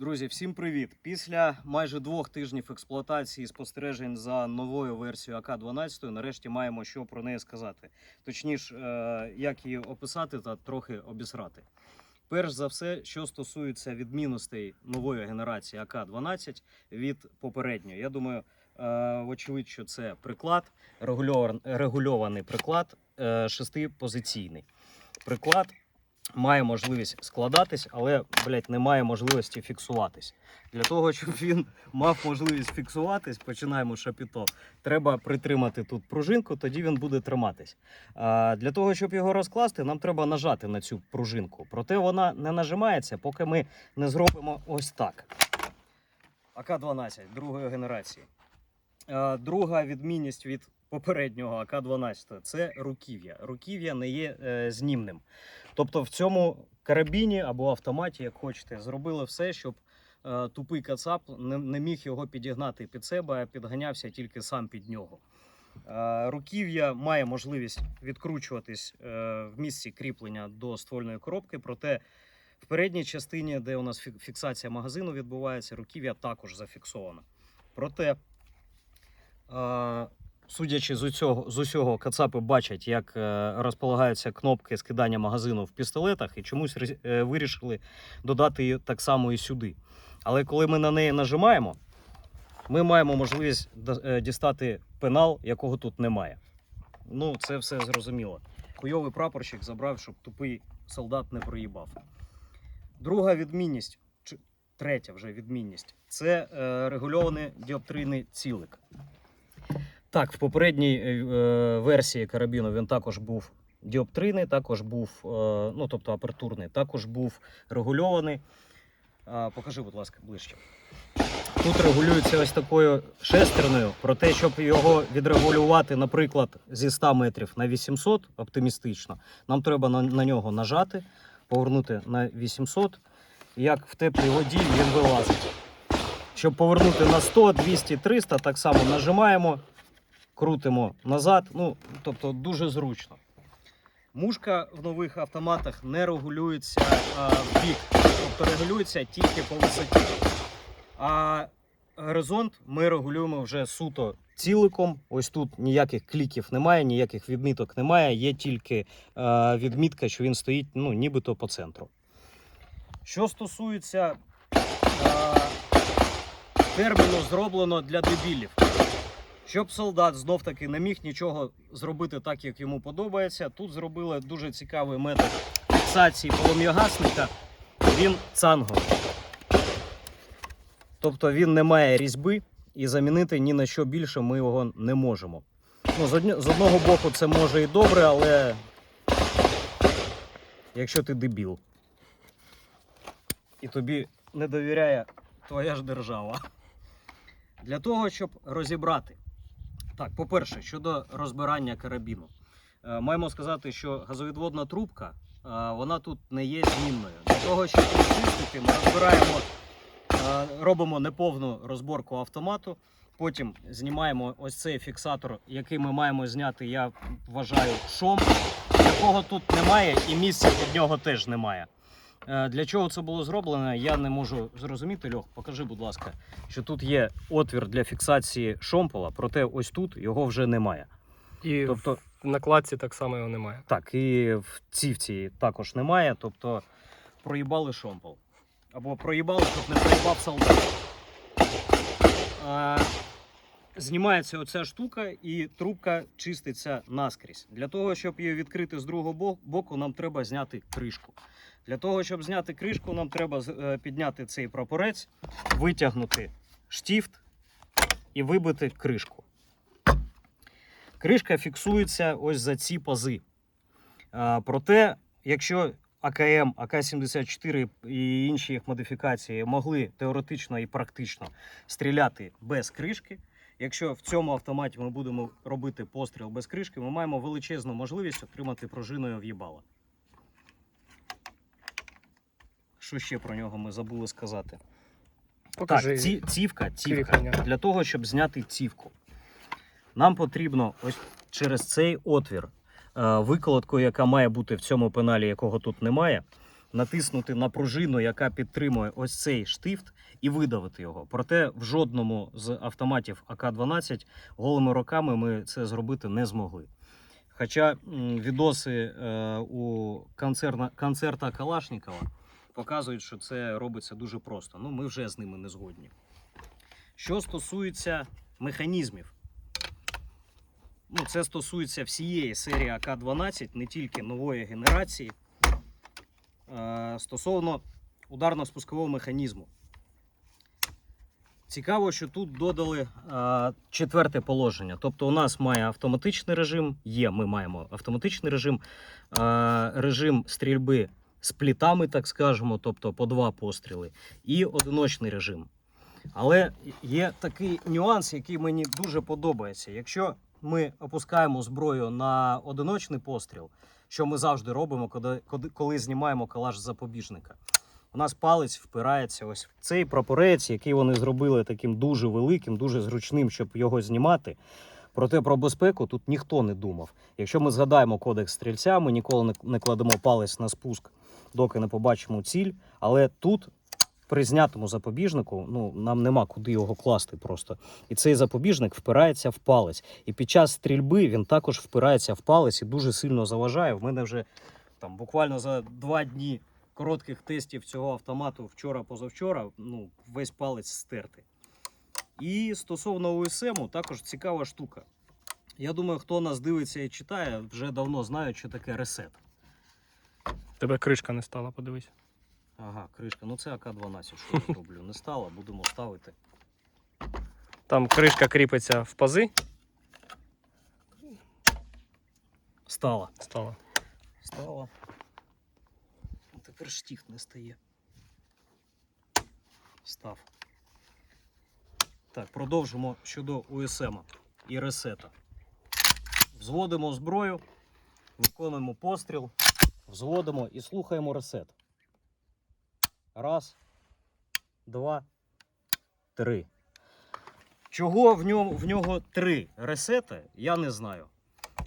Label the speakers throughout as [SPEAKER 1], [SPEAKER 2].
[SPEAKER 1] Друзі, всім привіт! Після майже двох тижнів експлуатації і спостережень за новою версією АК-12, нарешті маємо що про неї сказати. Точніше, е, як її описати та трохи обісрати. Перш за все, що стосується відмінностей нової генерації АК-12 від попередньої. Я думаю, е, вочевидь, що це приклад, регульован- регульований приклад, е, шестипозиційний. Приклад має можливість складатись, але блядь, не має можливості фіксуватись. Для того, щоб він мав можливість фіксуватись, починаємо шапіто. Треба притримати тут пружинку, тоді він буде триматись. А для того, щоб його розкласти, нам треба нажати на цю пружинку. Проте вона не нажимається, поки ми не зробимо ось так. АК-12 другої генерації. Друга відмінність від попереднього АК-12 це руків'я. Руків'я не є е, знімним. Тобто в цьому карабіні або автоматі, як хочете, зробили все, щоб е, тупий кацап не, не міг його підігнати під себе, а підганявся тільки сам під нього. Е, руків'я має можливість відкручуватись е, в місці кріплення до ствольної коробки, проте в передній частині, де у нас фіксація магазину відбувається, руків'я також зафіксовано. Проте, е, судячи з усього, з усього, кацапи бачать, як е, розполагаються кнопки скидання магазину в пістолетах, і чомусь е, вирішили додати її так само і сюди. Але коли ми на неї нажимаємо, ми маємо можливість е, дістати пенал, якого тут немає. Ну, це все зрозуміло. Хуйовий прапорщик забрав, щоб тупий солдат не проїбав. Друга відмінність, чи третя вже відмінність, це регульований діоптрійний цілик. Так, в попередній е, е, версії карабіну він також був діоптрийний, також був, е, ну тобто апертурний, також був регульований. А, покажи, будь ласка, ближче. Тут регулюється ось такою шестерною. Про те, щоб його відрегулювати, наприклад, зі 100 метрів на 800 оптимістично, нам треба на, на нього нажати, повернути на 800. Як в теплій воді він вилазить. Щоб повернути на 100, 200, 300, так само нажимаємо, крутимо назад. Ну, тобто дуже зручно. Мушка в нових автоматах не регулюється а, в бік, тобто регулюється тільки по висоті. А горизонт ми регулюємо вже суто ціликом. Ось тут ніяких кліків немає, ніяких відміток немає. Є тільки е, відмітка, що він стоїть ну, нібито по центру. Що стосується е, терміну зроблено для дебілів. Щоб солдат знов таки не міг нічого зробити так, як йому подобається. Тут зробили дуже цікавий метод фіксації полум'ягасника. Він цанговий. Тобто він не має різьби і замінити ні на що більше ми його не можемо. Ну, з одного боку, це може і добре, але якщо ти дебіл і тобі не довіряє твоя ж держава. Для того, щоб розібрати. Так, по-перше, щодо розбирання карабіну. Е, Маємо сказати, що газовідводна трубка е, вона тут не є змінною. Для того, щоб чистити, ми розбираємо, е, робимо неповну розборку автомату. Потім знімаємо ось цей фіксатор, який ми маємо зняти, я вважаю, шом, якого тут немає, і місця під нього теж немає. Е, Для чого це було зроблено, я не можу зрозуміти. Льох, покажи, будь ласка, що тут є отвір для фіксації шомпола, проте ось тут його вже немає.
[SPEAKER 2] І
[SPEAKER 1] Тобто,
[SPEAKER 2] в накладці так само його немає.
[SPEAKER 1] так, і в цівці також немає. Тобто проїбали шомпол. Або проїбали, щоб не проїбав солдат. Е, Знімається оця штука, і трубка чиститься наскрізь. Для того, щоб її відкрити з другого боку, нам треба зняти кришку. Для того, щоб зняти кришку, нам треба е, підняти цей прапорець, витягнути штіфт і вибити кришку. Кришка фіксується ось за ці пази. Проте, якщо АКМ, АК-74 і інші їх модифікації могли теоретично і практично стріляти без кришки, якщо в цьому автоматі ми будемо робити постріл без кришки, ми маємо величезну можливість отримати пружиною в'їбала. Що ще про нього ми забули сказати?
[SPEAKER 2] Покажи.
[SPEAKER 1] Так, ці, цівка, цівка.
[SPEAKER 2] кріплення.
[SPEAKER 1] Для того, щоб зняти цівку, нам потрібно ось через цей отвір, е, викладку, яка має бути в цьому пеналі, якого тут немає, натиснути на пружину, яка підтримує ось цей штифт, і видавити його. Проте в жодному з автоматів АК-12 голими руками ми це зробити не змогли. Хоча відоси е, у концерна, концерта Калашнікова показують, що це робиться дуже просто. Ну, ми вже з ними не згодні. Що стосується механізмів, ну, це стосується всієї серії АК-12, не тільки нової генерації. Е, стосовно ударно-спускового механізму. Цікаво, що тут додали е, четверте положення. Тобто, у нас має автоматичний режим, є, ми маємо автоматичний режим, е, режим стрільби з плітами, так скажемо, тобто по два постріли, і одиночний режим. Але є такий нюанс, який мені дуже подобається. Якщо ми опускаємо зброю на одиночний постріл, що ми завжди робимо, коли, коли- знімаємо калаш запобіжника. У нас палець впирається ось в цей прапорець, який вони зробили таким дуже великим, дуже зручним, щоб його знімати. Проте про безпеку тут ніхто не думав. Якщо ми згадаємо кодекс стрільця, ми ніколи не кладемо палець на спуск, доки не побачимо ціль. Але тут, при знятому запобіжнику, ну нам нема куди його класти просто. І цей запобіжник впирається в палець. І під час стрільби він також впирається в палець і дуже сильно заважає. В мене вже там буквально за два дні коротких тестів цього автомату вчора-позавчора, ну, весь палець стертий. І стосовно УСМ, також цікава штука. Я думаю, хто нас дивиться і читає, вже давно знають, що таке ресет.
[SPEAKER 2] Тебе кришка не стала, подивись.
[SPEAKER 1] Ага, кришка. Ну це АК-12, що я роблю. Не стало, будемо ставити.
[SPEAKER 2] Там кришка кріпиться в пази.
[SPEAKER 1] Стала.
[SPEAKER 2] Стала.
[SPEAKER 1] Стало. Тепер штіфт не стає. Став. Так, продовжимо щодо УСМ і ресета. Взводимо зброю, виконуємо постріл, взводимо і слухаємо ресет. Раз, два, три. Чого в ньому, в нього три ресети, я не знаю.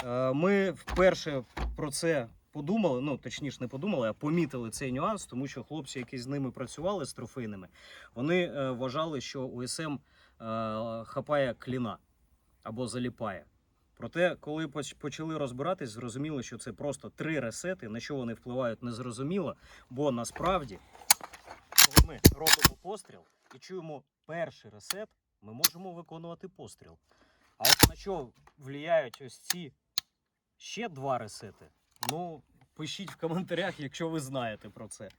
[SPEAKER 1] Е, Ми вперше про це подумали, ну точніше не подумали, а помітили цей нюанс, тому що хлопці, які з ними працювали з трофейними, вони е, вважали, що УСМ е, хапає кліна або заліпає. Проте, коли почали розбиратись, зрозуміли, що це просто три ресети, на що вони впливають, незрозуміло, бо насправді, коли ми робимо постріл і чуємо перший ресет, ми можемо виконувати постріл. А от на що впливають ось ці ще два ресети? Ну, пишіть в коментарях, якщо ви знаєте про це.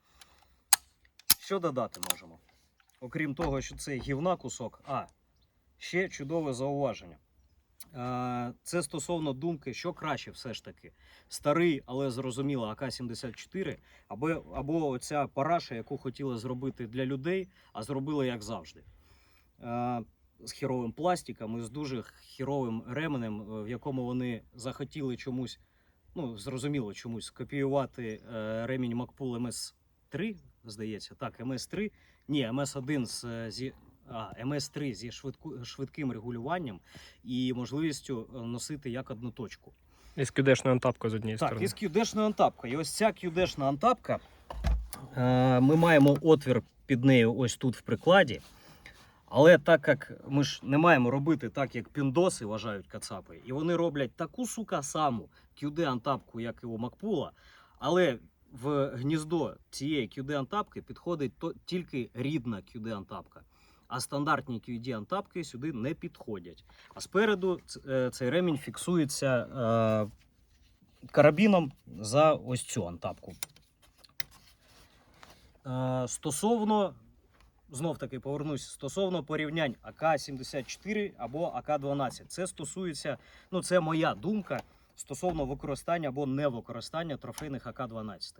[SPEAKER 1] Що додати можемо? Окрім того, що це гівна кусок. А, ще чудове зауваження. Це стосовно думки, що краще все ж таки. Старий, але зрозуміло, АК-74, або, або оця параша, яку хотіли зробити для людей, а зробили як завжди. З хіровим пластиком і з дуже хіровим ременем, е, в якому вони захотіли чомусь, ну, зрозуміло, чомусь скопіювати е, ремінь Макпул МС-3, здається. Так, МС-3. Ні, МС-1 з, е. А, МС-3 зі швидку, швидким регулюванням і можливістю е, носити як одну точку.
[SPEAKER 2] І кюдешною антапкою з однієї
[SPEAKER 1] Так,
[SPEAKER 2] сторони.
[SPEAKER 1] і з QD-шною антапкою. І ось ця QD-шна антапка. Е, ми маємо отвір під нею ось тут в прикладі. Але так як ми ж не маємо робити так, як піндоси вважають кацапи, і вони роблять таку сука саму QD-антапку, як і у Макпула, але в гніздо цієї QD-антапки підходить то, тільки рідна QD-антапка. А стандартні QD-антапки сюди не підходять. А спереду е, цей ремінь фіксується е, карабіном за ось цю антапку. Е, стосовно, знов таки повернусь, стосовно порівнянь АК-74 або АК-12. Це стосується, ну це моя думка стосовно використання або невикористання трофейних АК-12.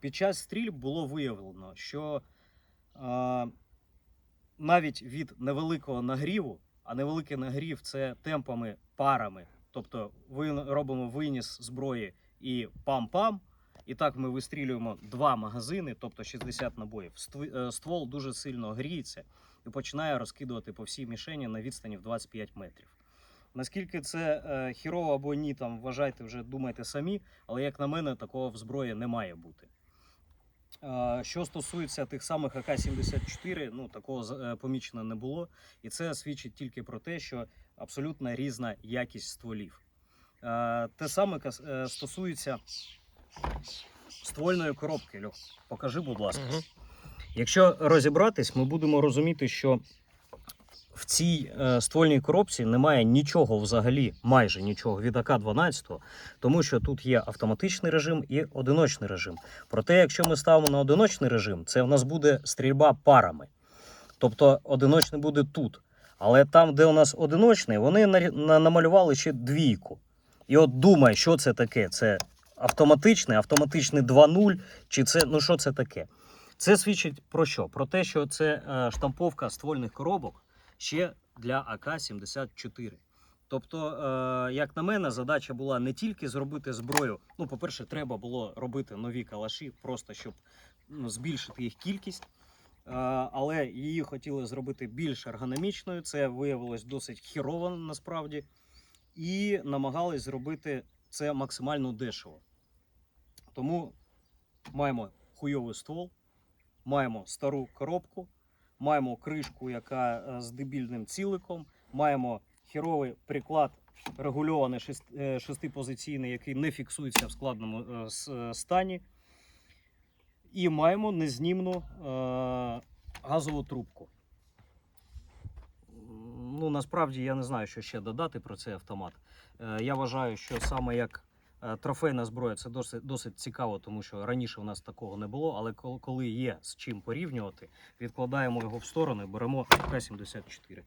[SPEAKER 1] Під час стрільб було виявлено, що навіть від невеликого нагріву, а невеликий нагрів це темпами парами. Тобто ви робимо виніс зброї і пам-пам. І так ми вистрілюємо два магазини, тобто 60 набоїв. Е, Ствол дуже сильно гріється і починає розкидувати по всій мішені на відстані в 25 метрів. Наскільки це е, хірово або ні, там вважайте, вже думайте самі, але як на мене, такого в зброї не має бути. Е, Що стосується тих самих АК-74, ну такого е, помічено не було, і це свідчить тільки про те, що абсолютно різна якість стволів. Е, Те саме стосується ствольної коробки. Льох, покажи, будь ласка.
[SPEAKER 2] Угу.
[SPEAKER 1] Якщо розібратись, ми будемо розуміти, що в цій е, ствольній коробці немає нічого взагалі, майже нічого від АК-12, тому що тут є автоматичний режим і одиночний режим. Проте, якщо ми ставимо на одиночний режим, це в нас буде стрільба парами. Тобто одиночний буде тут. Але там, де у нас одиночний, вони нарі- на- намалювали ще двійку. І от думай, що це таке? Це автоматичний, автоматичний 2.0, чи це ну що це таке? Це свідчить про що? Про те, що це е, штамповка ствольних коробок ще для АК-74. Тобто, е, як на мене, задача була не тільки зробити зброю. Ну, по-перше, треба було робити нові калаші, просто щоб ну, збільшити їх кількість. Е, але її хотіли зробити більш ергономічною. Це виявилось досить хірово насправді. І намагались зробити це максимально дешево. Тому маємо хуйовий ствол, маємо стару коробку, маємо кришку, яка е, з дебільним ціликом, маємо хіровий приклад регульований е, шестипозиційний, який не фіксується в складному е, стані. І маємо незнімну газову трубку. Ну, насправді я не знаю, що ще додати про цей автомат. Я вважаю, що саме як трофейна зброя це досить, досить цікаво, тому що раніше у нас такого не було. Але коли є з чим порівнювати, відкладаємо його в сторону беремо К-74.